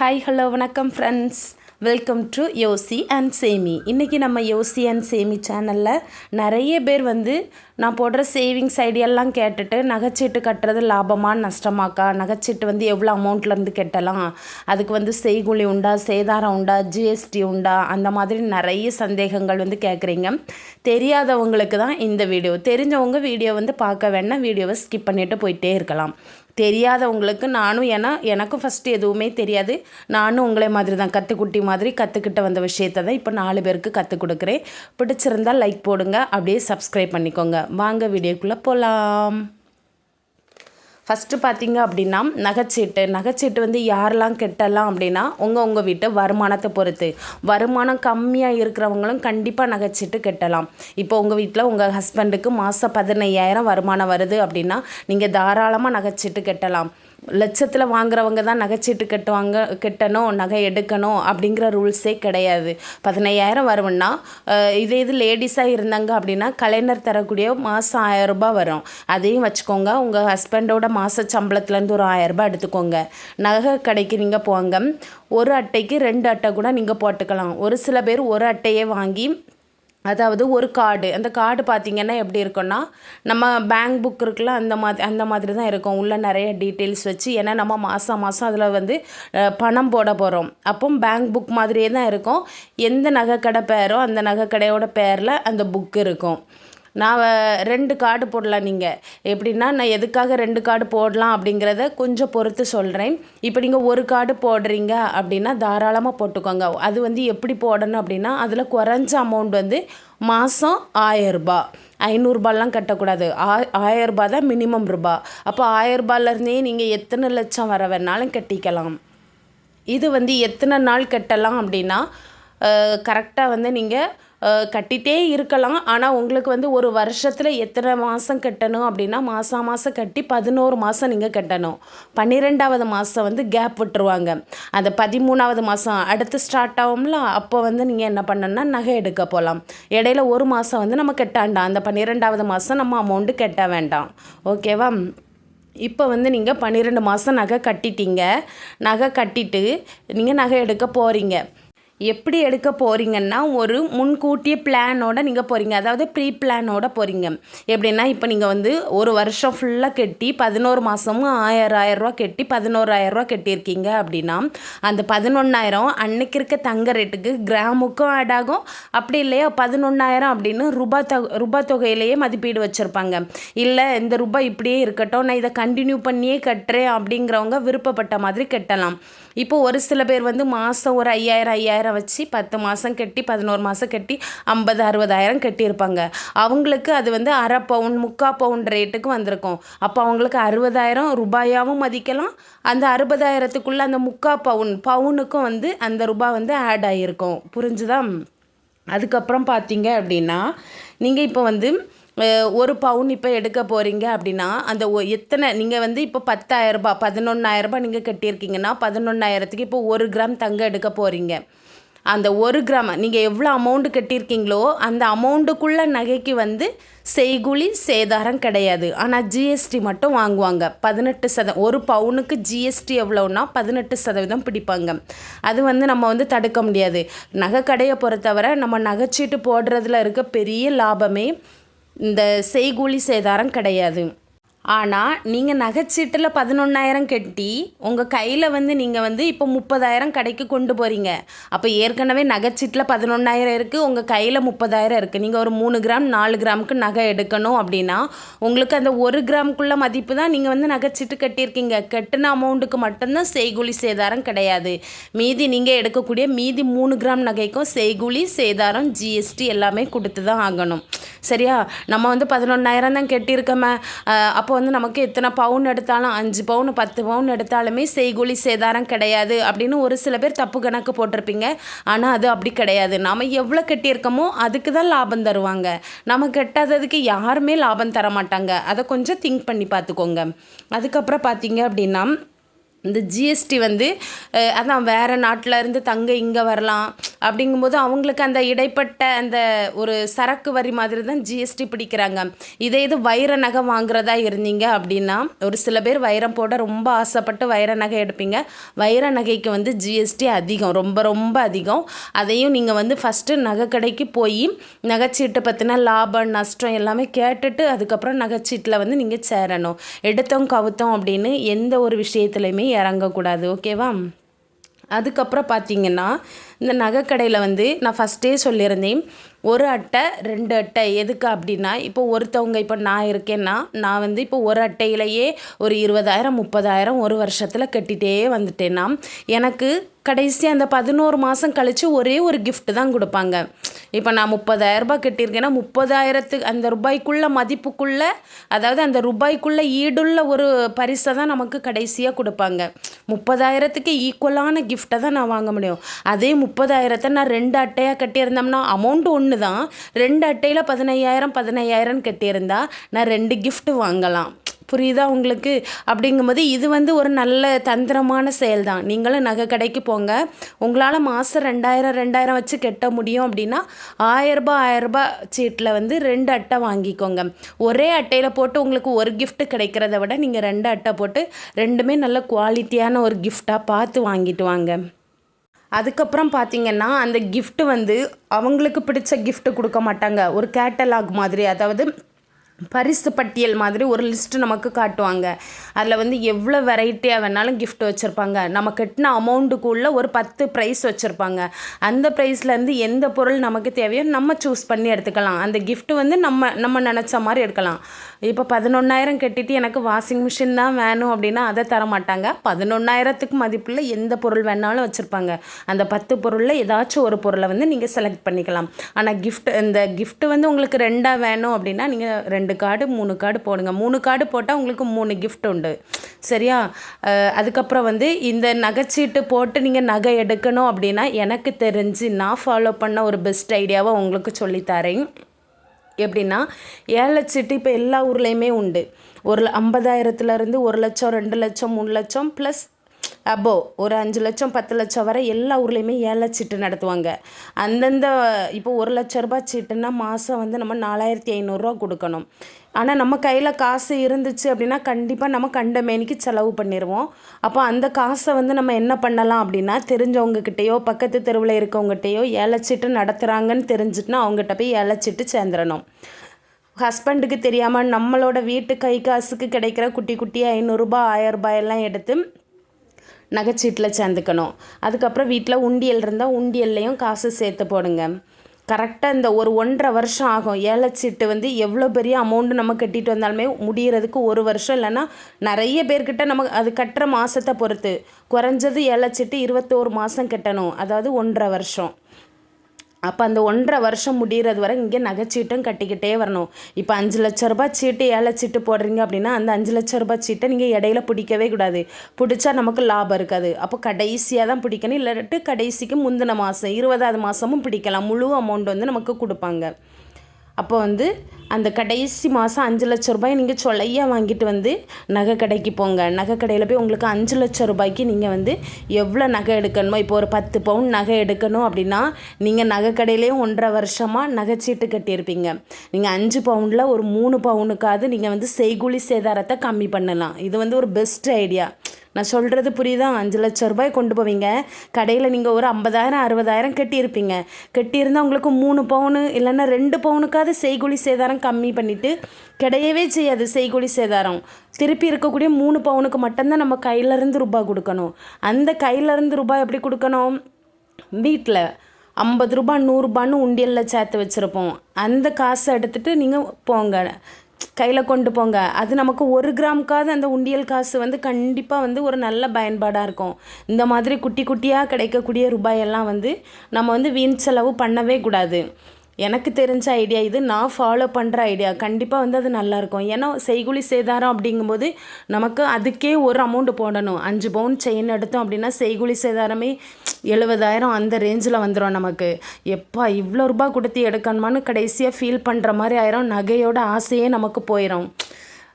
Hi hello வணக்கம் friends welcome to Yosi and Semi இன்றைக்கி நம்ம யோசி அண்ட் சேமி சேனலில் நிறைய பேர் வந்து நான் போடுற சேவிங்ஸ் ஐடியெல்லாம் கேட்டுட்டு நகைச்சீட்டு கட்டுறது லாபமா நஷ்டமாக்கா? நகைச்சீட்டு வந்து எவ்வளோ அமௌண்ட்லேருந்து கட்டலாம்? அதுக்கு வந்து செய்கூலி உண்டா சேதாரம் உண்டா ஜிஎஸ்டி உண்டா? அந்த மாதிரி நிறைய சந்தேகங்கள் வந்து கேட்குறீங்க தெரியாதவங்களுக்கு தான் இந்த வீடியோ தெரிஞ்சவங்க வீடியோ வந்து பார்க்க வேணால் வீடியோவை ஸ்கிப் பண்ணிவிட்டு போயிட்டே இருக்கலாம். தெரியாதவங்களுக்கு நானும் ஏன்னா எனக்கும் ஃபஸ்ட்டு எதுவுமே தெரியாது. நானும் உங்களே மாதிரி தான் கற்றுக்குட்டி மாதிரி கற்றுக்கிட்ட வந்த விஷயத்தை தான் இப்போ நாலு பேருக்கு கற்றுக் கொடுக்குறேன். பிடிச்சிருந்தால் லைக் போடுங்க அப்படியே சப்ஸ்கிரைப் பண்ணிக்கோங்க. வாங்க வீடியோக்குள்ளே போகலாம் ஃபஸ்ட்டு பார்த்தீங்க அப்படின்னா நகைச்சீட்டு. நகைச்சீட்டு வந்து யாரெல்லாம் கெட்டலாம் அப்படின்னா உங்கள் உங்கள் வீட்டு வருமானத்தை பொறுத்து. வருமானம் கம்மியாக இருக்கிறவங்களும் கண்டிப்பாக நகைச்சீட்டு கெட்டலாம். இப்போ உங்கள் வீட்டில் உங்கள் ஹஸ்பண்டுக்கு மாதம் பதினையாயிரம் வருமானம் வருது அப்படின்னா நீங்கள் தாராளமாக நகைச்சீட்டு கெட்டலாம். லட்சத்தில் வாங்குறவங்க தான் நகைச்சீட்டு கட்டுவாங்க கட்டணும் நகை எடுக்கணும் அப்படிங்கிற ரூல்ஸே கிடையாது. பதினையாயிரம் வரும்னா இதே இது லேடிஸாக இருந்தாங்க அப்படின்னா கலைஞர் தரக்கூடிய மாதம் ஆயரரூபா வரும். அதையும் வச்சுக்கோங்க. உங்கள் ஹஸ்பண்டோட மாத சம்பளத்துலேருந்து ஒரு ஆயரரூபா எடுத்துக்கோங்க. நகை கடைக்கு நீங்கள் போங்க. ஒரு அட்டைக்கு ரெண்டு அட்டை கூட நீங்கள் போட்டுக்கலாம். ஒரு சில பேர் ஒரு அட்டையே வாங்கி அதாவது ஒரு கார்டு. அந்த கார்டு பார்த்திங்கன்னா எப்படி இருக்குன்னா நம்ம பேங்க் புக் இருக்குல்ல அந்த மாதிரி அந்த மாதிரி தான் இருக்கும். உள்ளே நிறைய டீட்டெயில்ஸ் வச்சு ஏன்னா நம்ம மாதம் மாதம் அதில் வந்து பணம் போட போகிறோம் அப்போ பேங்க் புக் மாதிரியே தான் இருக்கும். எந்த நகைக்கடை பேரோ அந்த நகைக்கடையோட பேரில் அந்த புக் இருக்கும். நான் ரெண்டு கார்டு போடலாம் நீங்கள் எப்படின்னா நான் எதுக்காக ரெண்டு கார்டு போடலாம் அப்படிங்கிறத கொஞ்சம் பொறுத்து சொல்கிறேன் இப்போ நீங்கள் ஒரு கார்டு போடுறீங்க அப்படின்னா தாராளமாக போட்டுக்கோங்க. அது வந்து எப்படி போடணும் அப்படின்னா அதில் குறைஞ்ச அமௌண்ட் வந்து மாதம் ஆயரூபா ஐநூறுரூபாலாம் கட்டக்கூடாது. ஆ ஆயரூபா தான் மினிமம் ரூபா அப்போ ஆயரூபாலேருந்தே நீங்கள் எத்தனை லட்சம் வர வேணாலும் கட்டிக்கலாம். இது வந்து எத்தனை நாள் கட்டலாம் அப்படின்னா கரெக்டாக வந்து நீங்கள் கட்டிகிட்டே இருக்கலாம். ஆனால் உங்களுக்கு வந்து ஒரு வருஷத்தில் எத்தனை மாதம் கட்டணும் அப்படின்னா மாதம் மாதம் கட்டி பதினோரு மாதம் நீங்கள் கட்டணும். பன்னிரெண்டாவது மாதம் வந்து கேப் விட்டுருவாங்க. அந்த பதிமூணாவது மாதம் அடுத்து ஸ்டார்ட் ஆகும்ல அப்போ வந்து நீங்கள் என்ன பண்ணணும்னா நகை எடுக்க போகலாம் இடையில ஒரு மாதம் வந்து நம்ம கட்டாண்டாம் அந்த பன்னிரெண்டாவது மாதம் நம்ம அமௌண்ட்டு கட்ட வேண்டாம். ஓகேவா? இப்போ வந்து நீங்கள் பன்னிரெண்டு மாதம் நகை கட்டிட்டீங்க. நகை கட்டிட்டு நீங்கள் நகை எடுக்க போகிறீங்க எப்படி எடுக்க போகிறீங்கன்னா ஒரு முன்கூட்டிய பிளானோட நீங்கள் போகிறீங்க அதாவது ப்ரீ பிளானோட போகிறீங்க எப்படின்னா இப்போ நீங்கள் வந்து ஒரு வருஷம் ஃபுல்லாக கட்டி பதினோரு மாதமும் ஆயிரம் ஆயிரரூவா கட்டி பதினோராயிரரூவா கட்டியிருக்கீங்க அப்படின்னா அந்த பதினொன்றாயிரம் அன்னைக்கு இருக்க தங்க ரேட்டுக்கு கிராமுக்கும் ஆட் ஆகும். அப்படி இல்லையா? பதினொன்றாயிரம் அப்படின்னு ரூபா தொ ரூபா தொகையிலேயே மதிப்பீடு வச்சுருப்பாங்க. இல்லை இந்த ரூபாய் இப்படியே இருக்கட்டும் நான் இதை கண்டினியூ பண்ணியே கட்டுறேன் அப்படிங்கிறவங்க விருப்பப்பட்ட மாதிரி கட்டலாம். இப்போ ஒரு சில பேர் வந்து மாதம் ஒரு ஐயாயிரம் ஐயாயிரம் வச்சு பத்து மாதம் கட்டி பதினோரு மாதம் கட்டி ஐம்பது அறுபதாயிரம் கட்டியிருப்பாங்க. அவங்களுக்கு அது வந்து அரை பவுன் முக்கால் பவுன் ரேட்டுக்கு வந்திருக்கும். அப்போ அவங்களுக்கு அறுபதாயிரம் ரூபாயாகவும் மதிக்கலாம். அந்த அறுபதாயிரத்துக்குள்ளே அந்த முக்கால் பவுன் பவுனுக்கும் வந்து அந்த ரூபாய் வந்து ஆட் ஆகியிருக்கும் புரிஞ்சுதா? அதுக்கப்புறம் பார்த்தீங்க அப்படின்னா நீங்கள் இப்போ வந்து ஒரு பவுன் இப்போ எடுக்க போகிறீங்க அப்படின்னா அந்த எத்தனை நீங்கள் வந்து இப்போ பத்தாயிரரூபா பதினொன்றாயிரரூபா நீங்கள் கட்டியிருக்கீங்கன்னா பதினொன்றாயிரத்துக்கு இப்போ ஒரு கிராம் தங்கம் எடுக்க போகிறீங்க அந்த ஒரு கிராம் நீங்கள் எவ்வளோ அமௌண்ட்டு கட்டியிருக்கீங்களோ அந்த அமௌண்ட்டுக்குள்ள நகைக்கு வந்து செய்குழி சேதாரம் கிடையாது. ஆனால் ஜிஎஸ்டி மட்டும் வாங்குவாங்க. பதினெட்டு சத ஒரு பவுனுக்கு ஜிஎஸ்டி எவ்வளோன்னா பதினெட்டு சதவீதம் பிடிப்பாங்க. அது வந்து நம்ம வந்து தடுக்க முடியாது. நகை கடையை பொறுத்தவரை நம்ம நகைச்சீட்டு போடுறதுல இருக்க பெரிய லாபமே இந்த செய்கூலி சேதாரம் கிடையாது. ஆனால் நீங்கள் நகைச்சீட்டில் பதினொன்றாயிரம் கட்டி உங்கள் கையில் வந்து நீங்கள் வந்து இப்போ முப்பதாயிரம் கடைக்கு கொண்டு போகிறீங்க அப்போ ஏற்கனவே நகைச்சீட்டில் பதினொன்றாயிரம் இருக்குது உங்கள் கையில் முப்பதாயிரம் இருக்குது நீங்கள் ஒரு மூணு கிராம் நாலு கிராமுக்கு நகை எடுக்கணும் அப்படின்னா உங்களுக்கு அந்த ஒரு கிராமுக்குள்ள மதிப்பு தான் நீங்கள் வந்து நகைச்சீட்டு கட்டியிருக்கீங்க. கட்டின அமௌண்ட்டுக்கு மட்டும்தான் செய்கூலி சேதாரம் கிடையாது. மீதி நீங்கள் எடுக்கக்கூடிய மீதி மூணு கிராம் நகைக்கும் செய்கூலி சேதாரம் ஜிஎஸ்டி எல்லாமே கொடுத்து தான் ஆகணும். சரியா? நம்ம வந்து பதினொன்றாயிரம் தான் கட்டியிருக்கோமே. அப்போ அப்போ வந்து நமக்கு எத்தனை பவுன் எடுத்தாலும் அஞ்சு பவுன் பத்து பவுன் எடுத்தாலுமே செய்கூலி சேதாரம் கிடையாது அப்படின்னு ஒரு சில பேர் தப்பு கணக்கு போட்டிருப்பீங்க. ஆனால் அது அப்படி கிடையாது. நம்ம எவ்வளோ கட்டியிருக்கோமோ அதுக்கு தான் லாபம் தருவாங்க. நம்ம கட்டாததுக்கு யாருமே லாபம் தர மாட்டாங்க. அதை கொஞ்சம் திங்க் பண்ணி பார்த்துக்கோங்க. அதுக்கப்புறம் பார்த்தீங்க அப்படின்னா இந்த ஜிஎஸ்டி வந்து அதான் வேறு நாட்டில் இருந்து தங்க இங்கே வரலாம். அப்படிங்கும்போது அவங்களுக்கு அந்த இடைப்பட்ட அந்த ஒரு சரக்கு வரி மாதிரி தான் ஜிஎஸ்டி பிடிக்கிறாங்க. இதே இது வைர நகை வாங்குறதா இருந்தீங்க அப்படின்னா ஒரு சில பேர் வைரம் போட ரொம்ப ஆசைப்பட்டு வைர நகை எடுப்பீங்க. வைர நகைக்கு வந்து ஜிஎஸ்டி அதிகம் ரொம்ப ரொம்ப அதிகம். அதையும் நீங்கள் வந்து ஃபஸ்ட்டு நகை கடைக்கு போய் நகைச்சீட்டு பற்றின லாபம் நஷ்டம் எல்லாமே கேட்டுட்டு அதுக்கப்புறம் நகைச்சீட்டில் வந்து நீங்கள் சேரணும். எடுத்தோம் கவுத்தோம் அப்படின்னு எந்த ஒரு விஷயத்துலையுமே இறங்கக்கூடாது. ஓகேவா அதுக்கப்புறம் பார்த்தீங்கன்னா இந்த நகைக்கடையில் வந்து நான் ஃபஸ்ட்டே சொல்லியிருந்தேன். ஒரு அட்டை ரெண்டு அட்டை. எதுக்கு அப்படின்னா இப்போ ஒருத்தவங்க இப்போ நான் இருக்கேன்னா நான் வந்து இப்போ ஒரு அட்டையிலையே ஒரு இருபதாயிரம் முப்பதாயிரம் ஒரு வருஷத்தில் கட்டிகிட்டே வந்துட்டேன்னா எனக்கு கடைசி அந்த பதினோரு மாதம் கழித்து ஒரே ஒரு கிஃப்ட் தான் கொடுப்பாங்க. இப்போ நான் முப்பதாயிரரூபா கட்டியிருக்கேன்னா முப்பதாயிரத்துக்கு அந்த ரூபாய்க்குள்ள மதிப்புக்குள்ளே அதாவது அந்த ரூபாய்க்குள்ளே ஈடுள்ள ஒரு பரிசை தான் நமக்கு கடைசியாக கொடுப்பாங்க. முப்பதாயிரத்துக்கு ஈக்குவலான கிஃப்ட்டை தான் நான் வாங்க முடியும். அதே முப்பதாயிரத்தை நான் ரெண்டு அட்டையாக கட்டியிருந்தோம்னா அமௌண்ட் ஒன்று தான். ரெண்டு அட்டையில் பதினையாயிரம் பதினையாயிரம் கட்டியிருந்தா நான் ரெண்டு கிஃப்ட் வாங்கலாம். புரியுதா உங்களுக்கு? அப்படிங்கும்போது இது வந்து ஒரு நல்ல தந்திரமான செயல் தான் நீங்களும் நகை கடைக்கு போங்க. உங்களால் மாதம் ரெண்டாயிரம் ரெண்டாயிரம் வச்சு கட்ட முடியும் அப்படின்னா ஆயரரூபா ஆயரரூபா சீட்டில் வந்து ரெண்டு அட்டை வாங்கிக்கோங்க. ஒரே அட்டையில் போட்டு உங்களுக்கு ஒரு கிஃப்ட் கிடைக்கிறத விட நீங்கள் ரெண்டு அட்டை போட்டு ரெண்டுமே நல்ல குவாலிட்டியான ஒரு கிஃப்டாக பார்த்து வாங்கிட்டு வாங்க. அதுக்கப்புறம் பார்த்தீங்கன்னா அந்த கிஃப்ட்டு வந்து அவங்களுக்கு பிடிச்ச கிஃப்ட்டு கொடுக்க மாட்டாங்க. ஒரு கேட்டலாக் மாதிரி அதாவது பரிசு பட்டியல் மாதிரி ஒரு லிஸ்ட்டு நமக்கு காட்டுவாங்க. அதில் வந்து எவ்வளோ வெரைட்டியாக வேணாலும் கிஃப்ட் வச்சுருப்பாங்க. நம்ம கட்டின அமௌண்ட்டுக்குள்ளே ஒரு பத்து ப்ரைஸ் வச்சுருப்பாங்க. அந்த ப்ரைஸ்லேருந்து எந்த பொருள் நமக்கு தேவையோ நம்ம சூஸ் பண்ணி எடுத்துக்கலாம். அந்த கிஃப்ட்டு வந்து நம்ம நம்ம நினச்ச மாதிரி எடுக்கலாம். இப்போ பதினொன்றாயிரம் கட்டிட்டு எனக்கு வாஷிங் மிஷின் தான் வேணும் அப்படின்னா அதை தர மாட்டாங்க. பதினொன்றாயிரத்துக்கு மதிப்பில் எந்த பொருள் வேணாலும் வச்சுருப்பாங்க. அந்த பத்து பொருளில் ஏதாச்சும் ஒரு பொருளை வந்து நீங்கள் செலக்ட் பண்ணிக்கலாம். ஆனால் கிஃப்ட் இந்த கிஃப்ட் வந்து உங்களுக்கு ரெண்டாக வேணும் அப்படின்னா நீங்கள் ரெண்டு கார்டு மூணு கார்டு போடுங்க. மூணு கார்டு போட்டால் உங்களுக்கு மூணு கிஃப்ட் உண்டு. சரியா? அதுக்கப்புறம் வந்து இந்த நகைச்சீட்டு போட்டு நீங்கள் நகை எடுக்கணும் அப்படின்னா எனக்கு தெரிஞ்சு நான் ஃபாலோ பண்ண ஒரு பெஸ்ட் ஐடியாவை உங்களுக்கு சொல்லித்தரேன் எப்படின்னா ஏலச்சீட்டு இப்போ எல்லா ஊர்லேயுமே உண்டு. ஒரு ஐம்பதாயிரத்துலேருந்து ஒரு லட்சம் ரெண்டு லட்சம் மூணு லட்சம் ப்ளஸ் அபோ ஒரு அஞ்சு லட்சம் பத்து லட்சம் வரை எல்லா ஊர்லேயுமே ஏலச்சீட்டு நடத்துவாங்க. அந்தந்த இப்போ ஒரு லட்ச ரூபாய் சீட்டுன்னா மாதம் வந்து நம்ம நாலாயிரத்தி ஐநூறுரூவா கொடுக்கணும். ஆனால் நம்ம கையில் காசு இருந்துச்சு அப்படின்னா கண்டிப்பாக நம்ம கண்ட மேனிக்கு செலவு பண்ணிடுவோம் அப்போ அந்த காசை வந்து நம்ம என்ன பண்ணலாம் அப்படின்னா தெரிஞ்சவங்கக்கிட்டேயோ பக்கத்து தெருவில் இருக்கவங்ககிட்டயோ ஏலச்சீட்டு நடத்துகிறாங்கன்னு தெரிஞ்சுட்டுனா அவங்ககிட்ட போய் ஏலச்சீட்டு சேர்ந்துடணும். ஹஸ்பண்டுக்கு தெரியாமல் நம்மளோட வீட்டு கை காசுக்கு கிடைக்கிற குட்டி குட்டி ஐநூறுரூபா ஆயரரூபா எல்லாம் எடுத்து நகைச்சீட்டில் சேர்ந்துக்கணும். அதுக்கப்புறம் வீட்டில் உண்டியல் இருந்தால் உண்டியல்லையும் காசு சேர்த்து போடுங்க. கரெக்டாக இந்த ஒரு ஒன்றரை வருஷம் ஆகும். ஏலச்சீட்டு வந்து எவ்வளோ பெரிய அமௌண்ட்டு நம்ம கட்டிட்டு வந்தாலுமே முடியறதுக்கு ஒரு வருஷம் இல்லைன்னா நிறைய பேர்கிட்ட நம்ம அது கட்டுற மாதத்தை பொறுத்து. குறைஞ்சது ஏலச்சீட்டு இருபத்தோரு மாதம் கட்டணும். அதாவது ஒன்றரை வருஷம். அப்போ அந்த ஒன்றரை வருஷம் முடிகிறது வரை இங்கே நகைச்சீட்டும் கட்டிக்கிட்டே வரணும். இப்போ அஞ்சு லட்ச ரூபாய் சீட்டு ஏழை சீட்டு போடுறீங்க அப்படின்னா அந்த அஞ்சு லட்ச ரூபாய் சீட்டை நீங்கள் இடையில பிடிக்கவே கூடாது. பிடிச்சா நமக்கு லாபம் இருக்காது. அப்போ கடைசியாக தான் பிடிக்கணும். இல்லாட்டி கடைசிக்கு முந்தின மாதம் இருபதாவது மாதமும் பிடிக்கலாம். முழு அமௌண்ட் வந்து நமக்கு கொடுப்பாங்க. அப்போ வந்து அந்த கடைசி மாதம் அஞ்சு லட்ச ரூபாய் நீங்கள் சொலையாக வாங்கிட்டு வந்து நகை கடைக்கு போங்க. நகை கடையில் போய் உங்களுக்கு அஞ்சு லட்ச ரூபாய்க்கு நீங்கள் வந்து எவ்வளோ நகை எடுக்கணுமோ இப்போ ஒரு பத்து பவுன் நகை எடுக்கணும் அப்படின்னா நீங்கள் நகை கடையிலே ஒன்றரை வருஷமாக நகைச்சீட்டு கட்டியிருப்பீங்க. நீங்கள் அஞ்சு பவுனில் ஒரு மூணு பவுனுக்காவது நீங்கள் வந்து செய்கூலி சேதாரத்தை கம்மி பண்ணலாம். இது வந்து ஒரு பெஸ்ட் ஐடியா நான் சொல்கிறது புரியுதா? அஞ்சு லட்ச ரூபாய் கொண்டு போவீங்க. கடையில் நீங்கள் ஒரு ஐம்பதாயிரம் அறுபதாயிரம் கட்டியிருப்பீங்க. கட்டியிருந்தால் உங்களுக்கு மூணு பவுனு இல்லைன்னா ரெண்டு பவுனுக்காவது செய்கூலி சேதாரம் கம்மி பண்ணிவிட்டு கிடையவே செய்யாது செய்கூலி சேதாரம். திருப்பி இருக்கக்கூடிய மூணு பவுனுக்கு மட்டும்தான் நம்ம கையிலேருந்து ரூபாய் கொடுக்கணும். அந்த கையிலேருந்து ரூபாய் எப்படி கொடுக்கணும்? வீட்டில் ஐம்பது ரூபா நூறுரூபான்னு உண்டியலில் சேர்த்து வச்சுருப்போம். அந்த காசை எடுத்துகிட்டு நீங்கள் போங்க. கையில் கொண்டு போங்க. அது நமக்கு ஒரு கிராமுக்காவது அந்த உண்டியல் காசு வந்து கண்டிப்பாக வந்து ஒரு நல்ல பயன்பாடாக இருக்கும். இந்த மாதிரி குட்டி குட்டியாக கிடைக்கக்கூடிய ரூபாயெல்லாம் வந்து நம்ம வந்து வீண் செலவு பண்ணவே கூடாது. எனக்கு தெரிஞ்ச ஐடியா இது நான் ஃபாலோ பண்ணுற ஐடியா கண்டிப்பாக வந்து அது நல்லாயிருக்கும் ஏன்னா செய்குலி சேதாரம் அப்படிங்கும்போது நமக்கு அதுக்கே ஒரு அமௌண்ட் போடணும். அஞ்சு பவுன் செயின் எடுத்தோம் அப்படின்னா செய்குலி சேதாரமே எழுபதாயிரம் அந்த ரேஞ்சில் வந்துடும் நமக்கு. எப்பா இவ்வளோ ரூபாய் கொடுத்து எடுக்கணுமான்னு கடைசியாக ஃபீல் பண்ணுற மாதிரி ஆயிரும். நகையோட ஆசையே நமக்கு போயிடும்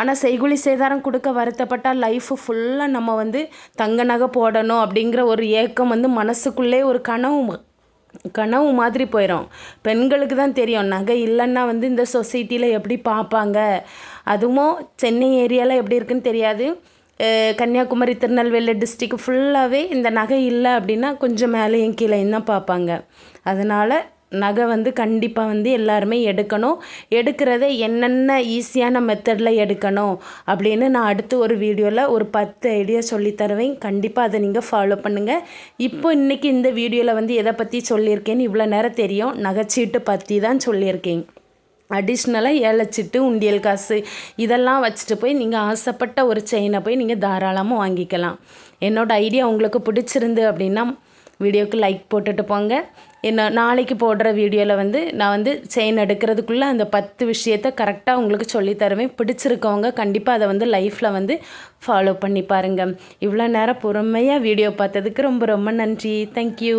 ஆனால் செய்குலி சேதாரம் கொடுக்க வருத்தப்பட்டால் லைஃபு ஃபுல்லாக நம்ம வந்து தங்க நகை போடணும் அப்படிங்கிற ஒரு ஏக்கம் வந்து மனசுக்குள்ளே ஒரு கனவு கனவு மாதிரி போயிடும் பெண்களுக்கு தான் தெரியும். நகை இல்லைன்னா வந்து இந்த சொசைட்டியில் எப்படி பார்ப்பாங்க அதுவும் சென்னை ஏரியாவில் எப்படி இருக்குன்னு தெரியாது. கன்னியாகுமரி திருநெல்வேலி டிஸ்ட்ரிக்ட் ஃபுல்லாகவே இந்த நகை இல்லை அப்படின்னா கொஞ்சம் மேலேயும் கீழேயும் தான் பார்ப்பாங்க அதனால் நகை வந்து கண்டிப்பாக வந்து எல்லாருமே எடுக்கணும். எடுக்கிறத என்னென்ன ஈஸியான மெத்தடில் எடுக்கணும் அப்படின்னு நான் அடுத்து ஒரு வீடியோவில் ஒரு பத்து ஐடியா சொல்லி தருவேன். கண்டிப்பாக அதை நீங்கள் ஃபாலோ பண்ணுங்கள் இப்போ இன்றைக்கி இந்த வீடியோவில் வந்து எதை பற்றி சொல்லியிருக்கேன்னு இவ்வளோ நேரம் தெரியும். நகைச்சீட்டு பற்றி தான் சொல்லியிருக்கேன். அடிஷ்னலாக ஏலச்சிட்டு உண்டியல் காசு இதெல்லாம் வச்சுட்டு போய் நீங்கள் ஆசைப்பட்ட ஒரு செயினை போய் நீங்கள் தாராளமாக வாங்கிக்கலாம். என்னோடய ஐடியா உங்களுக்கு பிடிச்சிருந்து அப்படின்னா வீடியோவுக்கு லைக் போட்டுட்டு போங்க. என்ன நாளைக்கு போடுற வீடியோவில் வந்து நான் வந்து செயின் எடுக்கிறதுக்குள்ளே அந்த பத்து விஷயத்த கரெக்டாக உங்களுக்கு சொல்லித் தருவேன். பிடிச்சிருக்கவங்க கண்டிப்பாக அதை வந்து லைஃப்பில் வந்து ஃபாலோ பண்ணி பாருங்கள் இவ்வளோ நேரம் பொறுமையாக வீடியோ பார்த்ததுக்கு ரொம்ப ரொம்ப நன்றி. தேங்க்யூ